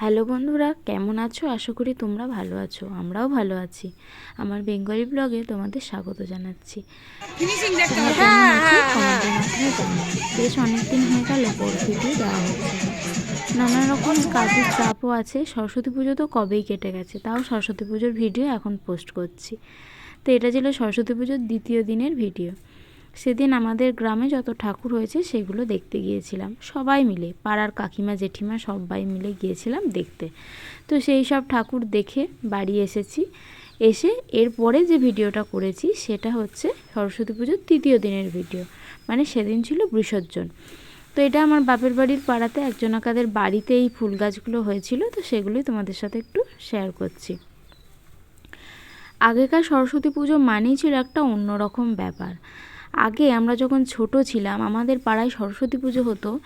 Hello বন্ধুরা কেমন আছো? আশা করি তোমরা ভালো আছো আমরাও ভালো আছি। আমার বেঙ্গলি ব্লগে তোমাদের স্বাগত জানাচ্ছি। কমেন্টের মাধ্যমে জানাও বেশ অনেকদিন হয়ে গেল ভিডিও দেওয়া হচ্ছে। নানা রকম কাজের চাপও আছে। সরস্বতী পুজো তো কবেই কেটে গেছে তাও সরস্বতী পুজোর ভিডিও এখন পোস্ট করছি। তো এটা ছিল সরস্বতী পুজোর দ্বিতীয় দিনের ভিডিও। সেদিন আমাদের গ্রামে যত ঠাকুর হয়েছে সেগুলো দেখতে গিয়েছিলাম। সবাই মিলে, পাড়ার কাকিমা, জেঠিমা সবাই মিলে গিয়েছিলাম দেখতে। তো সেই সব ঠাকুর দেখে বাড়ি এসেছি। এসে এরপরে যে ভিডিওটা করেছি সেটা হচ্ছে সরস্বতী পুজোর তৃতীয় দিনের ভিডিও। মানে সেদিন ছিল বিসর্জন। তো এটা আমার বাপের বাড়ির পাড়াতে একজন একজনাকাদের বাড়িতে এই ফুল গাছগুলো হয়েছিল, তো সেগুলোই তোমাদের সাথে একটু শেয়ার করছি। আগেকার সরস্বতী পুজো মানেই ছিল একটা অন্যরকম ব্যাপার। আগে আমরা যখন ছোট ছিলাম, আমাদের পাড়ায় সরস্বতী পুজো হতো।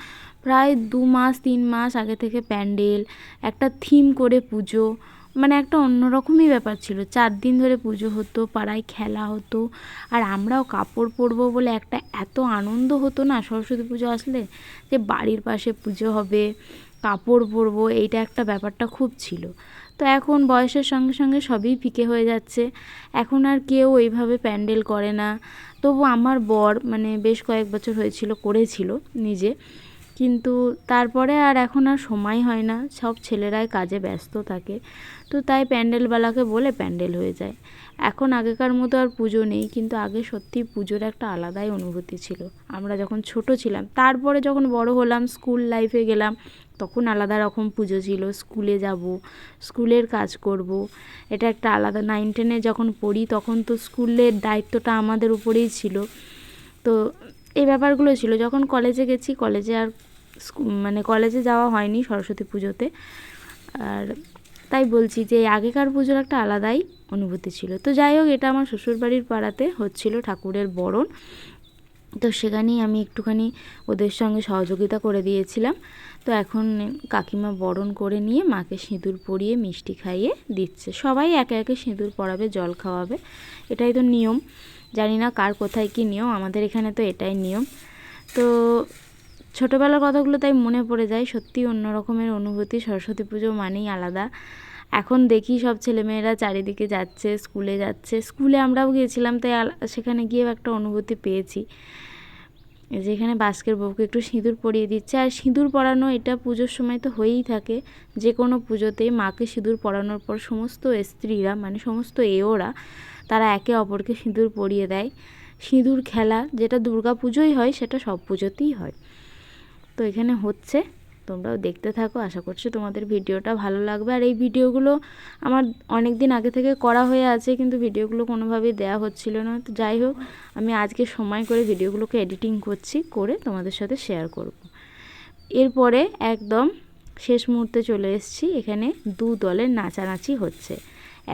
প্রায় দু মাস, তিন মাস আগে থেকে প্যান্ডেল, একটা থিম করে পুজো মানে একটা অন্যরকমই ব্যাপার ছিল। চার দিন ধরে পুজো হতো, পাড়ায় খেলা হতো, আর আমরাও কাপড় পরবো বলে একটা এত আনন্দ হতো না সরস্বতী পুজো আসলে, যে বাড়ির পাশে পুজো হবে, কাপড় পরবো, এইটা একটা ব্যাপারটা খুব ছিল। তো এখন বয়সের সঙ্গে সঙ্গে সবই ফিকে হয়ে যাচ্ছে। এখন আর কেউ ওইভাবে প্যান্ডেল করে না। তবু আমার বর মানে বেশ কয়েক বছর হয়েছিল, করেছিল নিজে। কিন্তু তারপরে আর এখন আর সময় হয় না। সব ছেলেরাই কাজে ব্যস্ত থাকে। তো তাই প্যান্ডেলওয়ালাকে বলে প্যান্ডেল হয়ে যায়। এখন আগেকার মতো আর পুজো নেই, কিন্তু আগে সত্যি পুজোর একটা আলাদাই অনুভূতি ছিল। আমরা যখন ছোট ছিলাম, তারপরে যখন বড় হলাম, স্কুল লাইফে গেলাম, তখন আলাদা রকম পুজো ছিল। স্কুলে যাব, স্কুলের কাজ করব, এটা একটা আলাদা নাইন টেনে যখন পড়ি, তখন তো স্কুলের দায়িত্বটা আমাদের উপরেই ছিল। তো এই ব্যাপারগুলো ছিল। যখন কলেজে গেছি কলেজে আর মানে কলেজে যাওয়া হয়নি সরস্বতী পুজোতে। আর তাই বলছি যে আগেকার পুজোর একটা আলাদাই অনুভূতি ছিল। তো যাই হোক, এটা আমার শ্বশুরবাড়ির পাড়াতে হচ্ছিল ঠাকুরের বরণ। তো সেখানেই আমি একটুখানি ওদের সঙ্গে সহযোগিতা করে দিয়েছিলাম। তো এখন কাকিমা বরণ করে নিয়ে মাকে সিঁদুর পরিয়ে মিষ্টি খাইয়ে দিচ্ছে। সবাই একে একে সিঁদুর পরাবে, জল খাওয়াবে। এটাই তো নিয়ম। জানি না কার কোথায় কি নিয়ম, আমাদের এখানে তো এটাই নিয়ম। তো ছোটোবেলার কথাগুলো তাই মনে পড়ে যায় সত্যি অন্য রকমের অনুভূতি। সরস্বতী পুজো মানেই আলাদা। এখন দেখি সব ছেলেমেয়েরা চারিদিকে যাচ্ছে, স্কুলে যাচ্ছে। স্কুলে আমরাও গিয়েছিলাম, তাই সেখানে গিয়েও একটা অনুভূতি পেয়েছি। যেখানে বাস্কের বউকে একটু সিঁদুর পরিয়ে দিচ্ছে। আর সিঁদুর পরানো এটা পুজোর সময় তো হয়েই থাকে। যে কোনো পুজোতেই মাকে সিঁদুর পরানোর পর সমস্ত স্ত্রীরা মানে সমস্ত এওরা, তারা একে অপরকে সিঁদুর পরিয়ে দেয়। সিঁদুর খেলা, যেটা দুর্গা পুজোই হয়, সেটা সব পুজোতেই হয়। তো এখানে হচ্ছে। তোমরাও দেখতে থাকো, আশা করছি তোমাদের ভিডিওটা ভালো লাগবে। আর এই ভিডিওগুলো আমার অনেক দিন আগে থেকে করা হয়ে আছে, কিন্তু ভিডিওগুলো কোনোভাবেই দেওয়া হচ্ছিল না। তো যাই হোক, আমি আজকে সময় করে ভিডিওগুলোকে এডিটিং করছি, করে তোমাদের সাথে শেয়ার করব। এরপরে একদম শেষ মুহূর্তে চলে এসেছি। এখানে দু দলের নাচানাচি হচ্ছে।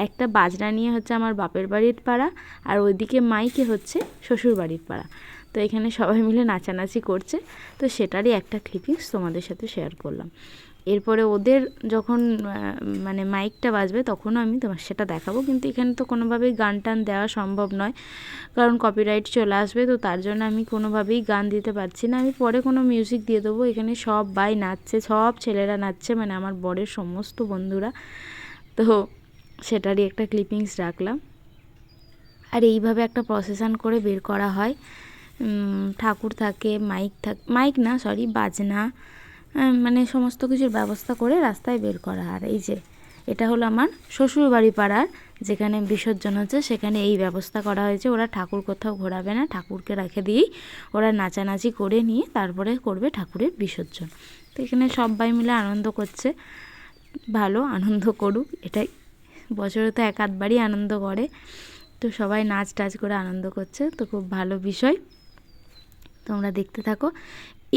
একটা বাজনা নিয়ে হচ্ছে আমার বাপের বাড়ির পাড়া, আর ওইদিকে মাইকে হচ্ছে শ্বশুর বাড়ির পাড়া। তো এখানে সবাই মিলে নাচানাচি করছে। তো সেটারই একটা ক্লিপিংস তোমাদের সাথে শেয়ার করলাম। এরপরে ওদের যখন মানে মাইকটা বাজবে তখনও আমি তোমার, সেটা দেখাবো। কিন্তু এখানে তো কোনোভাবেই গান টান দেওয়া সম্ভব নয়। কারণ কপিরাইট চলে আসবে, তো তার জন্য আমি কোনোভাবেই গান দিতে পারছি না। আমি পরে কোনো মিউজিক দিয়ে দেবো। এখানে সব বাই নাচছে, সব ছেলেরা নাচছে মানে আমার বরের সমস্ত বন্ধুরা। তো সেটারই একটা ক্লিপিংস রাখলাম। আর এইভাবে একটা প্রসেশন করে বের করা হয়। ঠাকুর থাকে, মাইক থাক, মাইক না সরি বাজনা মানে সমস্ত কিছুর ব্যবস্থা করে রাস্তায় বের করা। আর এই যে, এটা হলো আমার শ্বশুরবাড়ি পাড়ার, যেখানে বিসর্জন হচ্ছে, সেখানে এই ব্যবস্থা করা হয়েছে। ওরা ঠাকুর কোথাও ঘোরাবে না, ঠাকুরকে রেখে দিয়েই ওরা নাচানাচি করে নিয়ে তারপরে করবে ঠাকুরের বিসর্জন। তো এখানে সবাই মিলে আনন্দ করছে। ভালো, আনন্দ করুক, এটাই। বছরে তো এক আধবারই আনন্দ করে। তো সবাই নাচ টাচ করে আনন্দ করছে। তো খুব ভালো বিষয়। তোমরা দেখতে থাকো।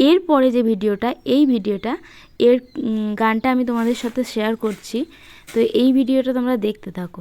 এরপরে যে ভিডিওটা, এই ভিডিওটা, এর গানটা আমি তোমাদের সাথে শেয়ার করছি। তো এই ভিডিওটা তোমরা দেখতে থাকো।